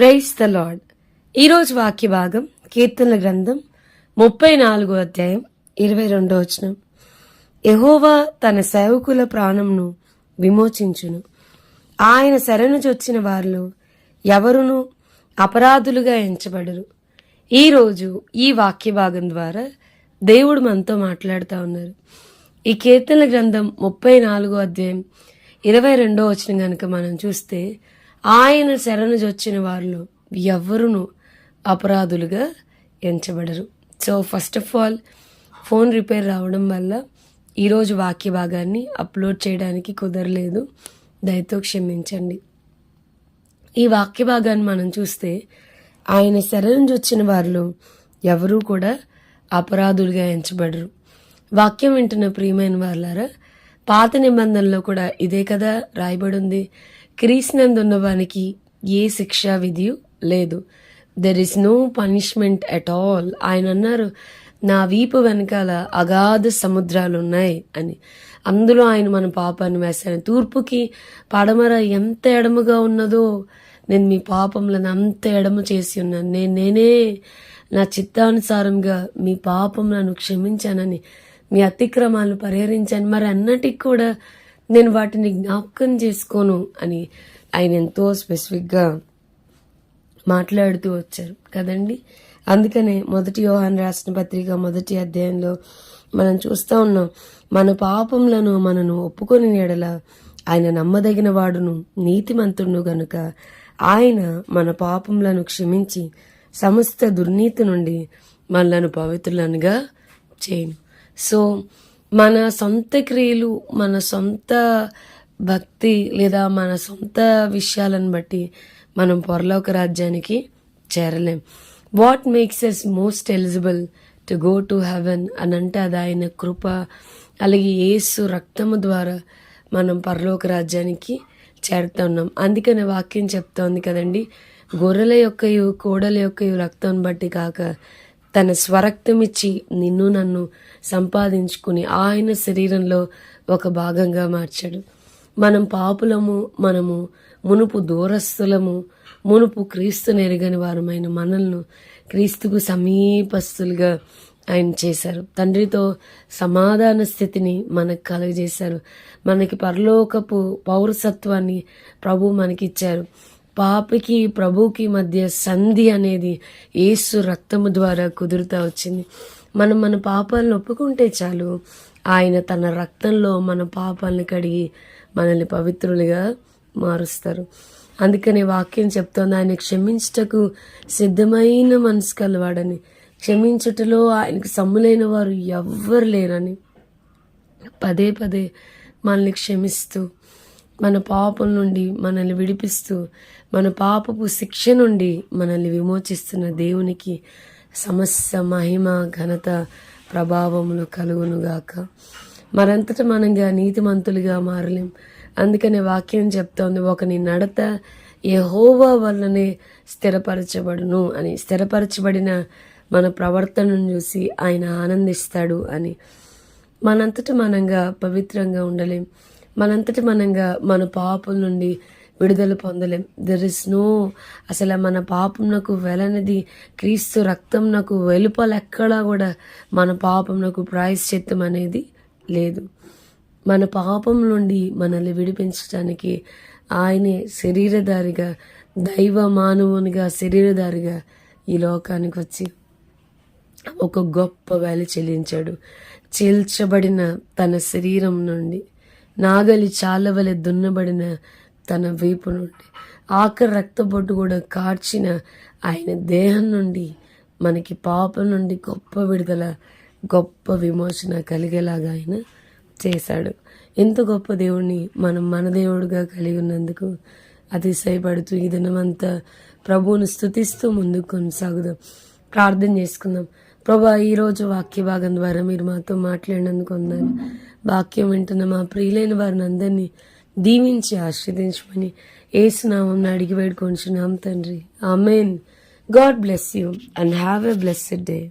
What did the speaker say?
Praise the lord ఈరోజు వాక్య భాగం కీర్తనల గ్రంథం ముప్పై నాలుగో అధ్యాయం ఇరవై రెండో వచనం. యహోవా తన సేవకుల ప్రాణంను విమోచించును. ఆయన శరణు చొచ్చిన వారిలో ఎవరును అపరాధులుగా ఎంచబడరు. ఈరోజు ఈ వాక్య భాగం ద్వారా దేవుడు మనతో మాట్లాడుతూ ఉన్నారు. ఈ కీర్తనల గ్రంథం ముప్పై నాలుగో అధ్యాయం ఇరవై రెండో వచనం కనుక మనం చూస్తే ఆయన శరణు వాళ్ళు ఎవరును ఎవ్వరును అపరాధులుగా ఎంచబడరు. So first of all phone repair రావడం వల్ల ఈరోజు వాక్య భాగాన్ని అప్లోడ్ చేయడానికి కుదరలేదు. దయతో క్షమించండి. ఈ వాక్య భాగాన్ని మనం చూస్తే ఆయన శరణు వచ్చిన వారిలో ఎవరూ కూడా అపరాధులుగా ఎంచబడరు. వాక్యం వింటున్న ప్రియమైన వాళ్ళారా పాత నిబంధనలో కూడా ఇదే కదా రాయబడి ఉంది. క్రీస్తునందున్నవానికి ఏ శిక్షా విధియు లేదు. There is no punishment at all ఆయన అన్నారు నా వీపు వెనకాల అగాధ సముద్రాలు ఉన్నాయి అని. అందులో ఆయన మన పాపాన్ని వేశాను తూర్పుకి పడమర ఎంత ఎడముగా ఉన్నదో నేను మీ పాపములను అంత ఎడమ చేసి ఉన్నాను. నేను నేనే నా చిత్తానుసారంగా మీ పాపములను క్షమించానని మీ అతిక్రమాలను పరిహరించాను. మరి అన్నటికి కూడా నేను వాటిని జ్ఞాపకం చేసుకోను అని ఆయన ఎంతో స్పెసిఫిక్గా మాట్లాడుతూ వచ్చారు. కదండి? అందుకనే మొదటి యోహాన్ రాసిన పత్రిక మొదటి అధ్యాయంలో మనం చూస్తూ ఉన్నాం మన పాపములను మనను ఒప్పుకొని నీడల ఆయన నమ్మదగిన వాడును నీతిమంతుడును గనుక ఆయన మన పాపములను క్షమించి సమస్త దుర్నీతి నుండి మనలను పవిత్రులనుగా చేయను. సో మన సొంత క్రియలు మన సొంత భక్తి లేదా మన సొంత విషయాలను బట్టి మనం పొరలోక రాజ్యానికి చేరలేం. What makes us most eligible to go to heaven అని అంటే అది ఆయన కృప అలాగే ఏసు రక్తము ద్వారా మనం పరలోక రాజ్యానికి చేరుతున్నాం అందుకనే వాక్యం చెప్తోంది కదండి గొర్రెల యొక్క కోడల యొక్క రక్తం బట్టి కాక తన స్వరక్తమిచ్చి నిన్ను నన్ను సంపాదించుకుని ఆయన శరీరంలో ఒక భాగంగా మార్చాడు. మనం పాపులము మనము మునుపు దూరస్తులము మునుపు క్రీస్తు ఎరగని వారమైన మనల్ని క్రీస్తుకు సమీపస్తులుగా ఆయన చేశారు. తండ్రితో సమాధాన స్థితిని మనకు కలుగజేశారు. మనకి పరలోకపు పౌరసత్వాన్ని ప్రభు మనకిచ్చారు. పాపికి ప్రభుకి మధ్య సంధి అనేది ఏసు రక్తము ద్వారా కుదురుతా వచ్చింది. మనం మన పాపాలను ఒప్పుకుంటే చాలు. ఆయన తన రక్తంలో మన పాపాలను కడిగి మనల్ని పవిత్రులుగా మారుస్తారు. అందుకనే వాక్యం చెప్తోంది ఆయన క్షమించుటకు సిద్ధమైన మనసు కలవాడని. క్షమించుటలో ఆయనకు సమ్ములైన వారు ఎవ్వరు లేరని. పదే పదే మనల్ని క్షమిస్తూ మన పాపం నుండి మనల్ని విడిపిస్తూ మన పాపపు శిక్ష నుండి మనల్ని విమోచిస్తున్న దేవునికి సమస్త మహిమ ఘనత ప్రభావములు కలుగునుగాక. మరంతట మనంగా నీతిమంతులుగా మారలేం. అందుకనే వాక్యం చెప్తోంది ఒకని నడత యహోవా వల్లనే స్థిరపరచబడును అని. స్థిరపరచబడిన మన ప్రవర్తనను చూసి ఆయన ఆనందిస్తాడు అని. మనంతట మనంగా పవిత్రంగా ఉండలేం. మనంతటి మనంగా మన పాపం నుండి విడుదల పొందలేం. దెర్ ఇస్ నో అసలు మన పాపంనకు వెలనది క్రీస్తు రక్తంనకు వెలుపలెక్కడా కూడా మన పాపంనకు ప్రాయశ్చిత్తం అనేది లేదు. మన పాపం నుండి మనల్ని విడిపించడానికి ఆయనే శరీరధారిగా దైవ మానవునిగా శరీరధారిగా ఈ లోకానికి వచ్చి ఒక గొప్ప వేల చెల్లించాడు. చీల్చబడిన తన శరీరం నుండి నాగలి చాలవలె దున్నబడిన తన వీపు నుండి. ఆఖరి రక్తబొట్టు కూడా కార్చిన ఆయన దేహం నుండి మనకి పాపం నుండి గొప్ప విడుదల గొప్ప విమోచన కలిగేలాగా ఆయన చేశాడు. ఎంత గొప్ప దేవుణ్ణి మనం మన దేవుడుగా కలిగి ఉన్నందుకు అతిశయపడుతూ ఈ దినమంతా ప్రభువును స్థుతిస్తూ ముందుకు కొనసాగుదాం. ప్రార్థన చేసుకుందాం. ప్రభా ఈరోజు వాక్య భాగం ద్వారా మీరు మాతో మాట్లాడినందుకు ఉన్నారు వాక్యం వింటున్న మా ప్రియులైన వారిని అందరినీ దీవించి ఆశ్రదించమని ఏసునామం అడిగి వేడుకొంచున్నాం తండ్రి. Amen. God bless you and have a blessed day.